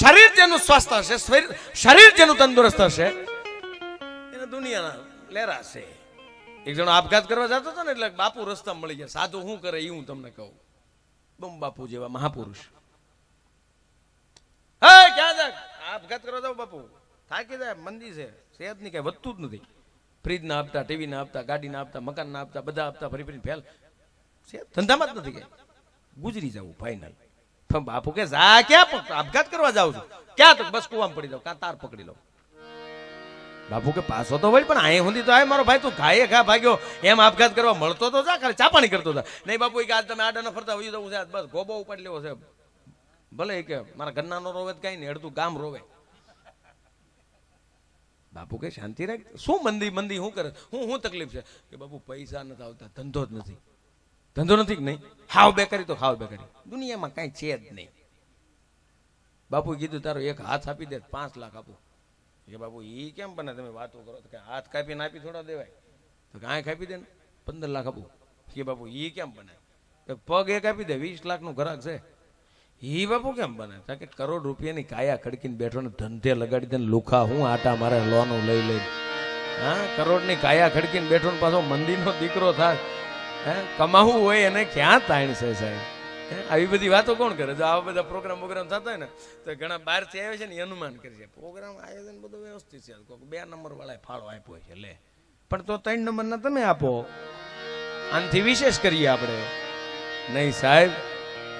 શરીર જેનું સ્વસ્થ હશે શરીર- જેનું તંદુરસ્ત હશે. એને દુનિયાના લેરા છે. એક જણો આપઘાત કરવા જતો હતો ને એટલે બાપુ રસ્તા મળી ગયા. સાધુ શું કરે એ હું તમને કહું. બમ બાપુ જેવા મહાપુરુષ. હે, ક્યાં જા? આપઘાત કરવા જાવ બાપુ. થાકી જાય, મંદી છે. સેહતની કઈ વધતું જ નથી. ફ્રીજ ના આપતા ટીવી ના આપતા ગાડી ના આપતા મકાન ના આપતા, બધા આપતા, ફરી ફરી ફેલ. ધંધામાં જ નથી કઈ ગુજરી જવું ફાઈનલ પણ બાપુ કે જા ક્યાં આપઘાત કરવા જાવ છું. ક્યાં તો? બસ કુવામાં પડી જાવ કાં તાર પકડી લઉં? બાપુ કે પાછો તો વળી, પણ અહીં સુધી તો આય, મારો ભાઈ તું ઘાયે ઘા ભાગ્યો. એમ આપઘાત કરવા મળતો તો જા, ખાલી ચાપાણી કરતો હતા નહીં બાપુ કે આજ તમે આડા ન ફરતા, હોય તો આજ બસ ગોબો ઉપાડી લેવો છે. ભલે કે મારા ઘરના નો રોવે કઈ નહીં, અડધું ગામ રોવે. બાપુ કે શાંતિ રાખ. શું મંદી મંદી, શું કરે? હું શું તકલીફ છે? કે બાપુ, પૈસા નથી આવતા, ધંધો જ નથી. ધંધો નથી નહીં? હાવ બેકારી તો હાવ બેકારી. દુનિયામાં કાંઈ છે જ નહીં. બાપુ કીધું, તારો એક હાથ આપી દે, પાંચ લાખ આપું. કે બાપુ એ કેમ બને? તમે વાતો કરો. કે, હાથ કાપીને આપી થોડા દેવાય. તો કાંઈ કાપી દે ને, પંદર લાખ આપું. કે બાપુ એ કેમ બને? પગ એક આપી દે, વીસ લાખનું ઘરાક છે. એ બાપુ કેમ બને? તો કે, કરોડ રૂપિયાની કાયા ખડકીને બેઠો ને, ધંધે લગાડી દે લુખા હું આટા મારે લોનું લઈ લઈ હા, કરોડની કાયા ખડકીને બેઠો ને પાછો મંદિરનો દીકરો થાય. હે? કમાવું હોય એને ક્યાં તાણ છે સાહેબ? આવી બધી વાતો કોણ કરે? જો આવા બધા પ્રોગ્રામ પ્રોગ્રામ થતા હોય ને, તો ઘણા બહારથી આવે છે ને અનુમાન કરે છે. પ્રોગ્રામ આયોજન બધું વ્યવસ્થિત છે. બે નંબર વાળાએ ફાળો આપ્યો છે, લે. પણ તો ત્રણ નંબરના તમે આપો. આનાથી વિશેષ કરીએ આપણે. નહીં સાહેબ,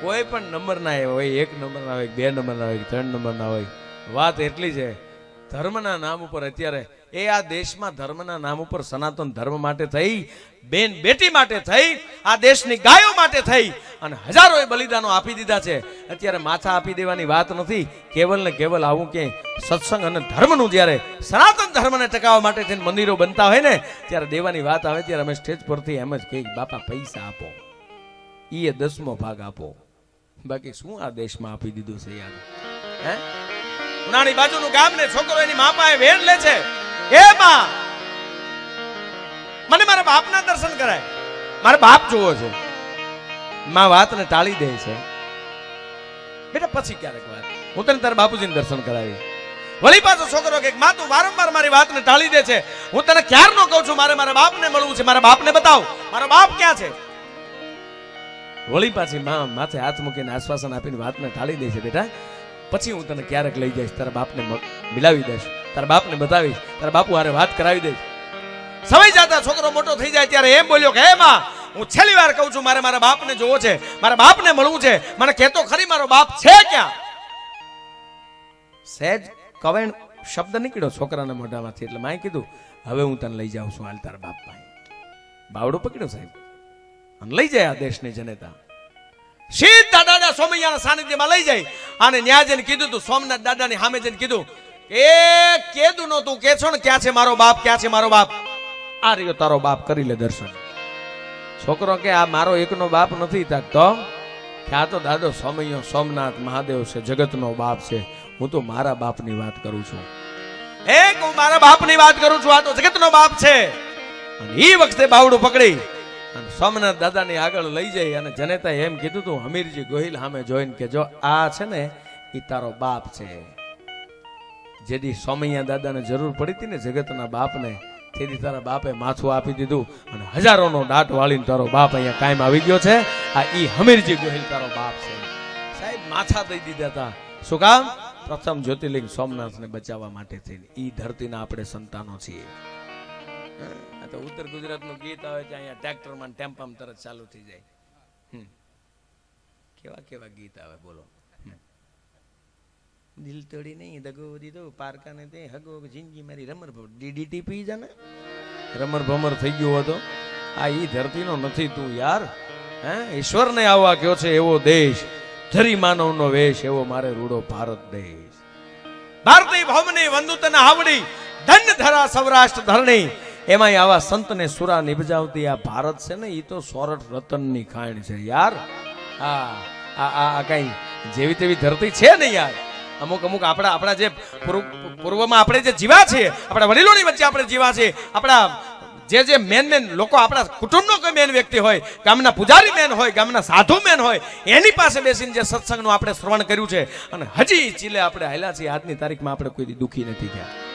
કોઈ પણ નંબરના હોય, એક નંબરના હોય, બે નંબરના હોય ત્રણ નંબરના હોય. વાત એટલી છે. ધર્મના નામ ઉપર અત્યારે એ આ દેશમાં ધર્મના નામ ઉપર સનાતન ધર્મ માટે થઈ, બેન બેટી માટે થઈ, આ દેશની ગાયો માટે થઈ અને હજારોએ બલિદાનો આપી દીધા છે. અત્યારે માથા આપી દેવાની વાત નથી. કેવલ ને કેવલ આવું કે સત્સંગ અને ધર્મનું જ્યારે સનાતન ધર્મને ટકાવવા માટે થઈને મંદિરો બનતા હોય ને, ત્યારે દેવાની વાત આવે ત્યારે અમે સ્ટેજ પરથી એમ જ કહીએ બાપા પૈસા આપો. એ દસમો ભાગ આપો. બાકી શું આ દેશમાં આપી દીધું છે યાર? હે? ઉનાળી બાજુનું ગામ ને છોકરો એની મા પાસે વેણ લે છે. એ માં! મને મારા બાપના દર્શન કરાય. મારા બાપ જોવો છે. માં વાતને ટાળી દે છે. બેટા, પછી ક્યારેક વાત. હું તને તારા બાપુજીને દર્શન કરાવી વળી પાછો છોકરો કે, માં, તું વારંવાર મારી વાતને ટાળી દે છે. હું તને ક્યારનો કહું છું, મારે મારા બાપને મળવું છે. મારા બાપને બતાવ. મારો બાપ ક્યાં છે? વળી પાછી માં માથે હાથ મૂકીને આશ્વાસન આપીને વાતને ટાળી દે છે, બેટા. પછી હું તને ક્યારેક લઈ જઈશ, તારા બાપને મિલાવી દઈશ, તારા બાપને બતાવીશ, તારા બાપુ હારે વાત કરાવી દઈશ. સમય જતા છોકરો મોટો થઈ જાય ત્યારે એમ બોલ્યો કે, હે માં, હું છેલ્લી વાર કહું છું, મારે મારા બાપને જોવો છે, મારા બાપને મળવું છે. મને કહેતો ખરી, મારો બાપ છે ક્યાં? સહેજ કવેણ શબ્દ નીકળ્યો છોકરાના મોઢામાંથી, એટલે માએ કીધું, હવે હું તને લઈ જાઉં છું, હાલ તારા બાપ પાસે. બાવડો પકડ્યો સાહેબ. અને લઈ જાય આ દેશની જનતા. સીધા દાદા સોમૈયાના સાનિધ્યમાં લઈ જાય. અને ન્યા જઈને કીધું તું, સોમનાથ દાદાની સામે જઈને કીધું, એ કેદું નો તું કે છો ને ક્યાં છે મારો બાપ, ક્યાં છે મારો બાપ? આ રહ્યો તારો બાપ, કરી લે દર્શન. છોકરો કે, આ મારો એકનો બાપ નથી તાકતો કે આ તો દાદો સોમૈયો સોમનાથ મહાદેવ છે, જગતનો બાપ છે. હું તો મારા બાપની વાત કરું છું. એક હું મારા બાપની વાત કરું છું, આ તો જગતનો બાપ છે. અને એ વખતે બાવડું પકડી. અને સોમનાથ દાદાની આગળ લઈ જઈ અને જનેતાએ એમ કીધું તું, હમીરજી ગોહિલ સામે જોઈને કે જો આ છે ને એ તારો બાપ છે. જેથી સોમૈયા દાદાને જરૂર પડી હતી ને જગતના બાપને, તેથી તારા બાપે માથું આપી દીધું અને હજારોનો દાટ વાળીને તારો બાપ અહીંયા કાયમ આવી ગયો છે. આ ઈ હમીરજી ગોહિલ તારો બાપ છે. સાહેબ, માથા દઈ દીધા હતા. શું કામ? પ્રથમ જ્યોતિર્લિંગ સોમનાથને બચાવવા માટે થઈને ઈ ધરતીના આપણે સંતાનો છીએ. આ તો ઉત્તર ગુજરાતનું ગીત આવે છે અહીંયા ટ્રેક્ટરમાં ટેમ્પામાં તરત ચાલુ થઈ જાય. કેવા કેવા ગીત આવે, બોલો. દિલ તોડી નહીં, દગો દીધો પારકાને તે હગો જિંદગી મારી, રમર ડીડીટી પી જાને? રમર ભમર થઈ ગયો હતો આ ઈ ધરતીનો નથી તું યાર. હે? ઈશ્વરને આવવા કયો છે એવો દેશ. ધરી માનવનો વેશ એવો મારે રૂડો ભારત દેશ. ભારતીય ભવની વંદુતન આવડી ધન ધરા સૌરાષ્ટ્ર ધરણી. એમાંય આવા સંતને સુરા નિભજાવતી આ ભારત છે ને એ તો સોરઠ રતનની ખાણ છે યાર. આ આ કઈ જેવી તેવી ધરતી છે ને યાર. અમુક અમુક આપણા આપણા જે પૂર્વમાં આપણે જે જીવા છીએ, આપણા વડીલોની વચ્ચે આપણે જીવા છીએ, આપણા જે જે મેન મેન લોકો આપણા કુટુંબનો કોઈ મેન વ્યક્તિ હોય, ગામના પૂજારી મેન હોય, ગામના સાધુ મેન હોય, એની પાસે બેસીને જે સત્સંગનું આપણે શ્રવણ કર્યું છે, અને હજી ચીલે આપણે હાલ્યા છીએ, આજની તારીખમાં આપણે કોઈ દુઃખી નથી થયા.